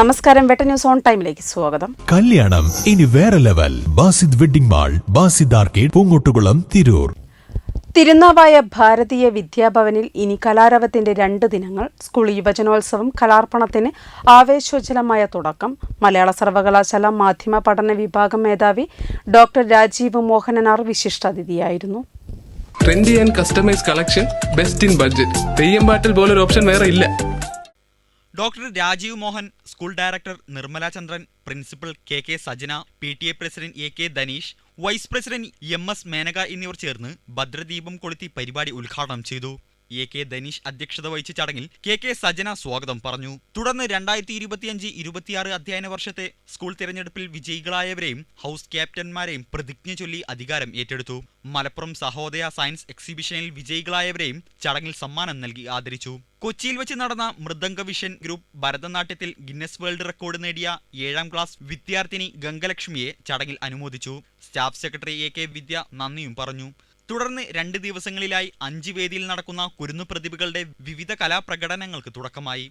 നമസ്കാരം. വെട്ട news on ടൈമിലേക്ക് സ്വാഗതം. കല്യാണം ഇനി വേറെ level. Basid wedding mall Basid arcade Poongottukulam Tirur. Thirunavaya Bharatiya വിദ്യാഭവനിൽ ഇനി കലാരവത്തിന്റെ രണ്ട് ദിനങ്ങൾ. സ്കൂൾ യുവജനോത്സവം കലാർപ്പണത്തിന് ആവേശോജ്വലമായ തുടക്കം. മലയാള സർവകലാശാല മാധ്യമ പഠന വിഭാഗം മേധാവി ഡോക്ടർ രാജീവ് മോഹനനാർ വിശിഷ്ടാതിഥിയായിരുന്നു. Trendy and customise collection best in budget Theyyam പാട്ടിൽ പോലൊരു ഓപ്ഷൻ വേറെ ഇല്ല. Doctor Rajeev Mohan school director Nirmala Chandran principal K K Sajana P T A president A K Dhaneesh vice president M S Menaka എന്നിവർ ചേർന്ന് ഭദ്രദീപം കൊളുത്തി പരിപാടി ഉദ്ഘാടനം ചെയ്തു. എ കെ ധനീഷ് അധ്യക്ഷത വഹിച്ച ചടങ്ങിൽ കെ കെ സജന സ്വാഗതം പറഞ്ഞു. തുടർന്ന് രണ്ടായിരത്തി ഇരുപത്തിയഞ്ച് ഇരുപത്തിയാറ് അധ്യയന വർഷത്തെ സ്കൂൾ തിരഞ്ഞെടുപ്പിൽ വിജയികളായവരെയും ഹൗസ് ക്യാപ്റ്റന്മാരെയും പ്രതിജ്ഞ ചൊല്ലി അധികാരം ഏറ്റെടുത്തു. മലപ്പുറം സഹോദയ സയൻസ് എക്സിബിഷനിൽ വിജയികളായവരെയും ചടങ്ങിൽ സമ്മാനം നൽകി ആദരിച്ചു. കൊച്ചിയിൽ വെച്ച് നടന്ന മൃദംഗ വിഷൻ ഗ്രൂപ്പ് ഭരതനാട്യത്തിൽ ഗിന്നസ് വേൾഡ് റെക്കോർഡ് നേടിയ ഏഴാം ക്ലാസ് വിദ്യാർത്ഥിനി ഗംഗലക്ഷ്മിയെ ചടങ്ങിൽ അനുമോദിച്ചു. Staff secretary A K Vidya നന്ദിയും പറഞ്ഞു. തുടർന്ന് രണ്ട് ദിവസങ്ങളിലായി അഞ്ച് വേദിയിൽ നടക്കുന്ന കുരുന്നു പ്രതിഭകളുടെ വിവിധ കലാപ്രകടനങ്ങൾക്ക് തുടക്കമായി.